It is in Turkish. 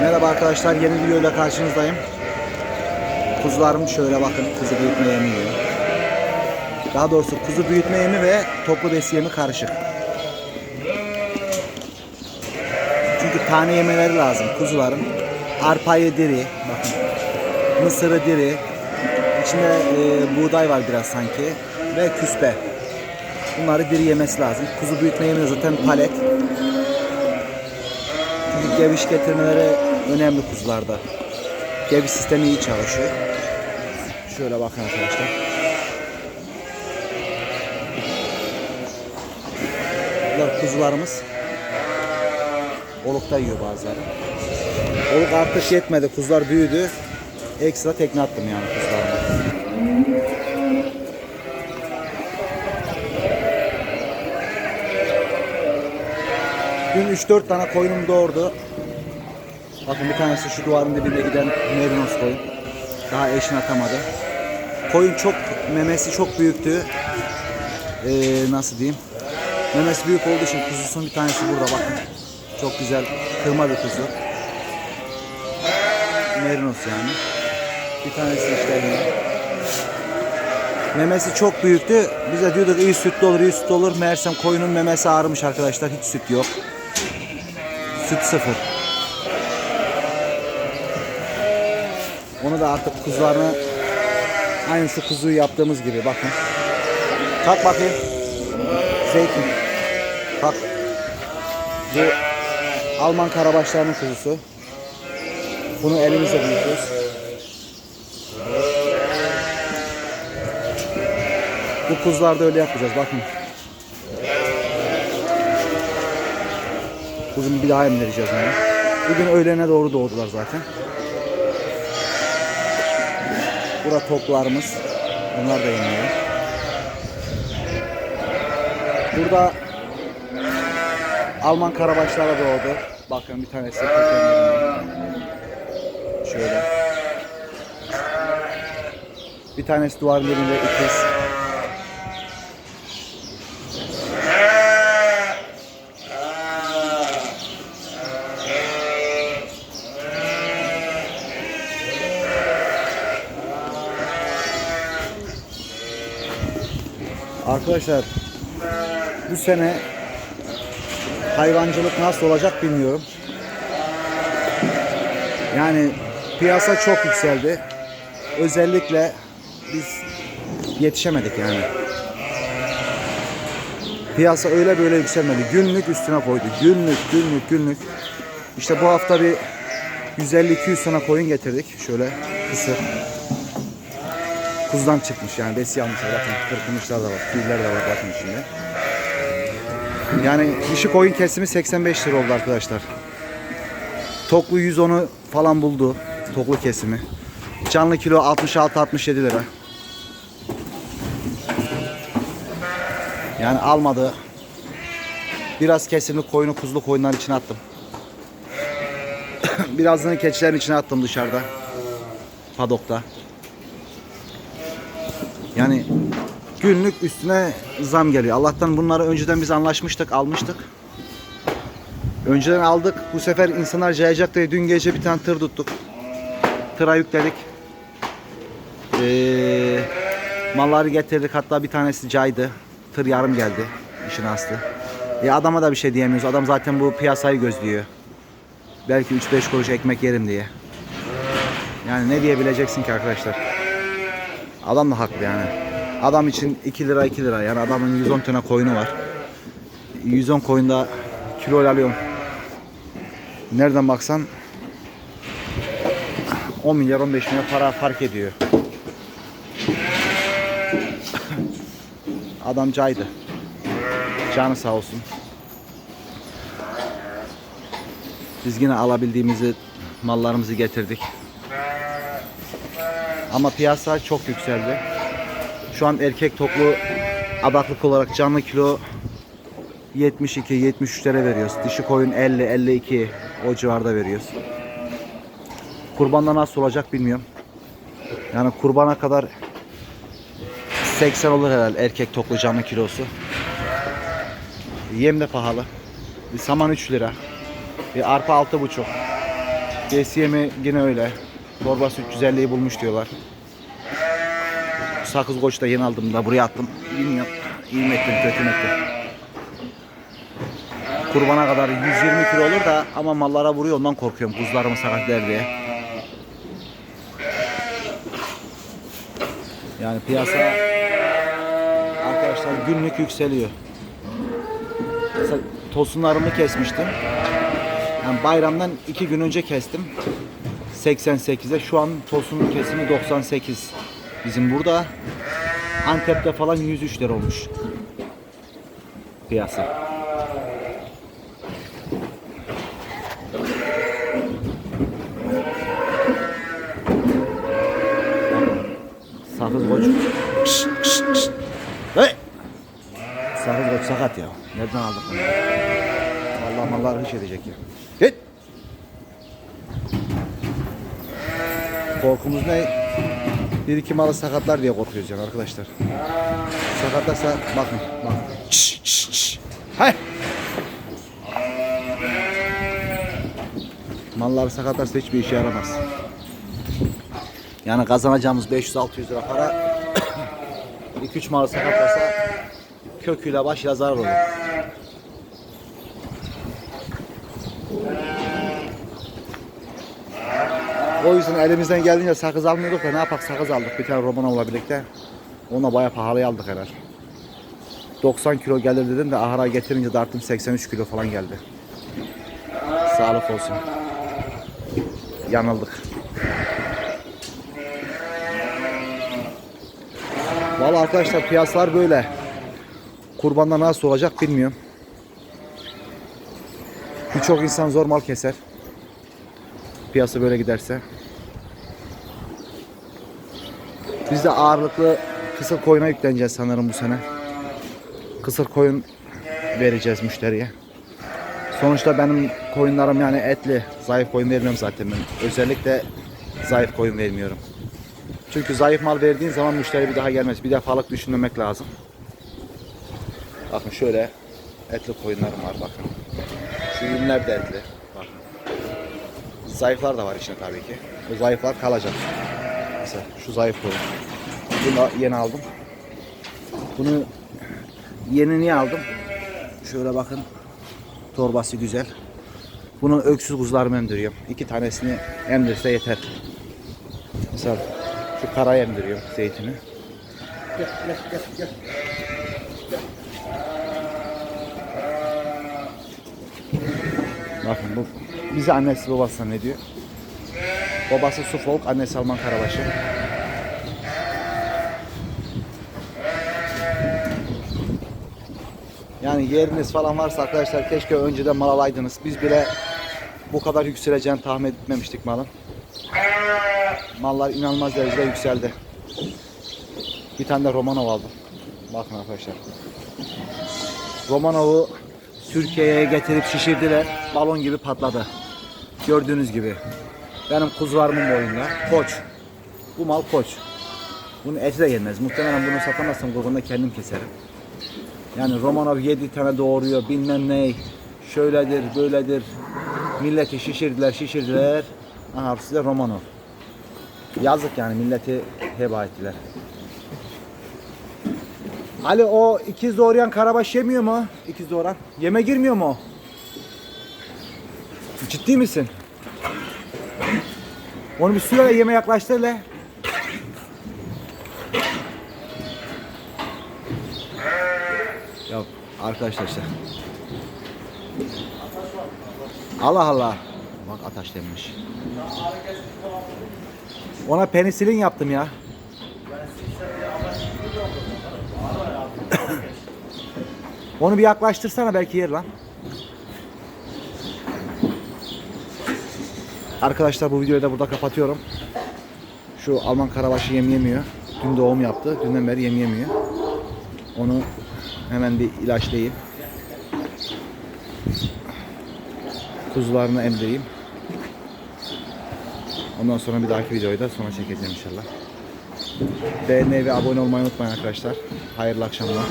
Merhaba arkadaşlar yeni videoyla karşınızdayım. Kuzularım şöyle bakın kuzu büyütme yemi yiyor. Daha doğrusu kuzu büyütme yemi ve toplu besi yemi karışık. Çünkü tane yemeleri lazım kuzuların. Arpayı diri, bakın. Mısırı diri. İçinde e, buğday var biraz sanki ve küspe. Bunları diri yemesi lazım. Kuzu büyütme yemi zaten palet. Çünkü geviş getirmeleri önemli kuzularda. Geviş sistemi iyi çalışıyor. Şöyle bakın arkadaşlar. Bunlar kuzularımız. Olukta yiyor bazıları. Oluk artık yetmedi. Kuzular büyüdü. Ekstra tekne attım yani kuzularıma. Dün 3-4 tane koyunum doğurdu. Bakın bir tanesi şu duvarın dibinde giden merinos koyun. Daha eşini atamadı. Koyun çok, memesi çok büyüktü. Ee, nasıl diyeyim? Memesi büyük olduğu için kuzusun bir tanesi burada bakın. Çok güzel kırma bir kuzu. Merinos yani. Bir tanesi işte yine. Memesi çok büyüktü. Biz de diyorduk iyi sütlü olur, iyi sütlü olur. Meğersem koyunun memesi ağrımış arkadaşlar. Hiç süt yok. Süt sıfır. Onu da artık kuzularını aynı şu kuzuyu yaptığımız gibi bakın. Kalk bakayım. Zeytin. Kalk. Bu Alman karabaşlarının kuzusu. Bunu elimizle büyütüyoruz. Bu kuzularda öyle yapacağız bakın. Kuzumu bir daha emdireceğiz onu. Bugün öğlene doğru doğdular zaten. Burada toklarımız. Onlar da yeniyor. Burada Alman karabaşlara doğdu. Bakın bir tanesi. Şöyle. Bir tanesi duvarın dibinde ikiz. Arkadaşlar bu sene hayvancılık nasıl olacak bilmiyorum. Yani piyasa çok yükseldi. Özellikle biz yetişemedik yani. Piyasa öyle böyle yükselmedi. Günlük üstüne koydu. Günlük, günlük, günlük. İşte bu hafta bir 150-200 tane koyun getirdik. Şöyle kısır. Kuzudan çıkmış yani besi almışlar bakın kırpılmışlar da var tüyler de var bakın içinde. Yani dişi koyun kesimi 85 lira oldu arkadaşlar. Toklu 110'u falan buldu toklu kesimi. Canlı kilo 66-67 lira. Yani almadı. Biraz kesimli koyunu kuzlu koyunların içine attım. Birazını keçilerin içine attım dışarıda. Padokta. Yani günlük üstüne zam geliyor. Allah'tan bunları önceden biz anlaşmıştık, almıştık. Önceden aldık. Bu sefer insanlar cayacak diye dün gece bir tane tır tuttuk. Tıra yükledik. Ee, malları getirdik. Hatta bir tanesi caydı. Tır yarım geldi. işin aslı. E adama da bir şey diyemiyoruz. Adam zaten bu piyasayı gözlüyor. Belki 3-5 kuruş ekmek yerim diye. Yani ne diyebileceksin ki arkadaşlar? Adam da haklı yani. Adam için 2 lira 2 lira. Yani adamın 110 tane koyunu var. 110 koyunda kilo alıyorum. Nereden baksan 10 milyar 15 milyar para fark ediyor. Adam caydı. Canı sağ olsun. Biz yine alabildiğimizi mallarımızı getirdik. Ama piyasa çok yükseldi. Şu an erkek toplu adaklık olarak canlı kilo 72-73'lere veriyoruz. Dişi koyun 50-52 o civarda veriyoruz. Kurbanda nasıl olacak bilmiyorum. Yani kurbana kadar 80 olur herhalde erkek toplu canlı kilosu. Yem de pahalı. Bir saman 3 lira. Bir arpa 6,5. DCM'i yine öyle. Torbası 350'yi bulmuş diyorlar. Sakız koç da yeni aldım da buraya attım. Bilmiyorum. İyi mi ettim, kötü mü ettim. Kurbana kadar 120 kilo olur da ama mallara vuruyor ondan korkuyorum. Kuzularımı sakatlar diye. Yani piyasa arkadaşlar günlük yükseliyor. Mesela tosunlarımı kesmiştim. Yani bayramdan iki gün önce kestim. 88'e şu an tosunun kesimi 98. Bizim burada Antep'te falan 103 lira olmuş. Piyasa. Sakız koç. Hey! Sakız koç sakat ya. Nereden aldık bunu? Vallahi mallar hış edecek ya. Git. Korkumuz ne? Bir iki malı sakatlar diye korkuyoruz yani arkadaşlar. Sakatlarsa bakın bakın. Şş, şş, şş. Hay. Malları sakatlarsa hiçbir işe yaramaz. Yani kazanacağımız 500-600 lira para 2-3 malı sakatlarsa köküyle başıyla zarar olur. O yüzden elimizden geldiğince sakız almıyorduk da ne yapak sakız aldık bir tane Romanov'la birlikte. Ona bayağı pahalıya aldık herhalde. 90 kilo gelir dedim de ahıra getirince de arttım 83 kilo falan geldi. Sağlık olsun. Yanıldık. Vallahi arkadaşlar piyasalar böyle. Kurbanda nasıl olacak bilmiyorum. Birçok insan zor mal keser. Piyasa böyle giderse. Biz de ağırlıklı kısır koyuna yükleneceğiz sanırım bu sene. Kısır koyun vereceğiz müşteriye. Sonuçta benim koyunlarım yani etli. Zayıf koyun vermiyorum zaten ben. Özellikle zayıf koyun vermiyorum. Çünkü zayıf mal verdiğin zaman müşteri bir daha gelmez. Bir defalık düşünmemek lazım. Bakın şöyle etli koyunlarım var bakın. Şu ürünler de etli. Zayıflar da var içinde tabii ki. O zayıflar kalacak. Mesela şu zayıf koyun. Bunu da yeni aldım. Bunu yeni niye aldım? Şöyle bakın. Torbası güzel. Bunu öksüz kuzularımı emdiriyorum. İki tanesini emdirse yeter. Mesela şu karayı emdiriyorum zeytini. Gel, gel, gel, gel. Bakın bu bizi annesi babası ne diyor? Babası Suffolk, annesi Alman Karabaşı. Yani yeriniz falan varsa arkadaşlar keşke önceden mal alaydınız. Biz bile bu kadar yükseleceğini tahmin etmemiştik malın. Mallar inanılmaz derecede yükseldi. Bir tane de Romanov aldım. Bakın arkadaşlar. Romanov'u Türkiye'ye getirip şişirdiler. Balon gibi patladı. Gördüğünüz gibi. Benim kuzularımın boyunda. Koç. Bu mal koç. Bunu eti de yenmez. Muhtemelen bunu satamazsam kurbanında kendim keserim. Yani Romanov 7 tane doğuruyor bilmem ne. Şöyledir böyledir. Milleti şişirdiler şişirdiler. Aha size Romanov. Yazık yani milleti heba ettiler. Ali o ikiz doğrayan karabaş yemiyor mu? İkiz doğuran. Yeme girmiyor mu o? Ciddi misin? Onu bir suya yeme yaklaştır hele. Ya arkadaşlar işte. Allah Allah. Bak ataş demiş. Ona penisilin yaptım ya. Onu bir yaklaştırsana belki yer lan. Arkadaşlar bu videoyu da burada kapatıyorum. Şu Alman karabaşı yem yemiyor. Dün doğum yaptı. Dünden beri yem yemiyor. Onu hemen bir ilaçlayayım. Kuzularını emdireyim. Ondan sonra bir dahaki videoyu da sonra çekeceğim inşallah. Beğenmeyi ve abone olmayı unutmayın arkadaşlar. Hayırlı akşamlar.